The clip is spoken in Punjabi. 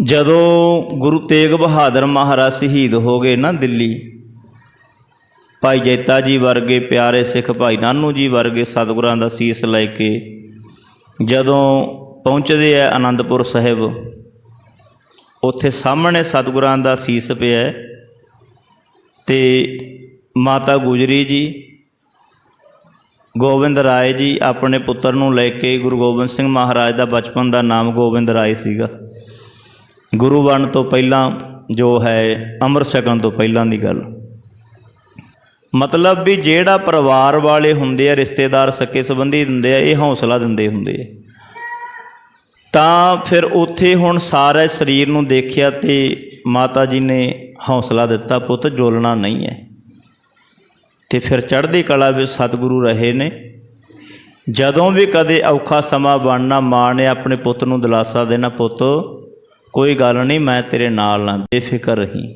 ਜਦੋਂ ਗੁਰੂ ਤੇਗ ਬਹਾਦਰ ਮਹਾਰਾਜ ਸ਼ਹੀਦ ਹੋ ਗਏ ਨਾ ਦਿੱਲੀ, ਭਾਈ ਜੈਤਾ ਜੀ ਵਰਗੇ ਪਿਆਰੇ ਸਿੱਖ ਭਾਈ ਨਾਨੂ ਜੀ ਵਰਗੇ ਸਤਿਗੁਰਾਂ ਦਾ ਸੀਸ ਲੈ ਕੇ ਜਦੋਂ ਪਹੁੰਚਦੇ ਆ ਆਨੰਦਪੁਰ ਸਾਹਿਬ, ਉੱਥੇ ਸਾਹਮਣੇ ਸਤਿਗੁਰਾਂ ਦਾ ਸੀਸ ਪਿਆ ਹੈ ਤੇ ਮਾਤਾ ਗੁਜਰੀ ਜੀ, ਗੋਬਿੰਦ ਰਾਏ ਜੀ ਆਪਣੇ ਪੁੱਤਰ ਨੂੰ ਲੈ ਕੇ ਗੁਰੂ ਗੋਬਿੰਦ ਸਿੰਘ ਮਹਾਰਾਜ ਦਾ ਬਚਪਨ ਦਾ ਨਾਮ ਗੋਬਿੰਦ ਰਾਏ ਸੀਗਾ। ਗੁਰੂ ਬਣਨ ਤੋਂ ਪਹਿਲਾਂ ਜੋ ਹੈ, ਅੰਮ੍ਰਿਤ ਛਕਣ ਤੋਂ ਪਹਿਲਾਂ ਦੀ ਗੱਲ। ਮਤਲਬ ਵੀ ਜਿਹੜਾ ਪਰਿਵਾਰ ਵਾਲੇ ਹੁੰਦੇ ਆ, ਰਿਸ਼ਤੇਦਾਰ ਸਕੇ ਸੰਬੰਧੀ ਹੁੰਦੇ ਆ, ਇਹ ਹੌਸਲਾ ਦਿੰਦੇ ਹੁੰਦੇ ਆ। ਤਾਂ ਫਿਰ ਉੱਥੇ ਹੁਣ ਸਾਰੇ ਸਰੀਰ ਨੂੰ ਦੇਖਿਆ ਤੇ ਮਾਤਾ ਜੀ ਨੇ ਹੌਸਲਾ ਦਿੱਤਾ, ਪੁੱਤ, ਜੋਲਣਾ ਨਹੀਂ ਹੈ। ਤੇ ਫਿਰ ਚੜ੍ਹਦੀ ਕਲਾ ਵਿੱਚ ਸਤਿਗੁਰੂ ਰਹੇ ਨੇ। ਜਦੋਂ ਵੀ ਕਦੇ ਔਖਾ ਸਮਾਂ ਬਣਨਾ, ਮਾਂ ਨੇ ਆਪਣੇ ਪੁੱਤ ਨੂੰ ਦਿਲਾਸਾ ਦੇਣਾ, ਪੁੱਤ ਕੋਈ ਗੱਲ ਨਹੀਂ ਮੈਂ ਤੇਰੇ ਨਾਲ ਹਾਂ ਬੇਫਿਕਰ ਰਹੀਂ।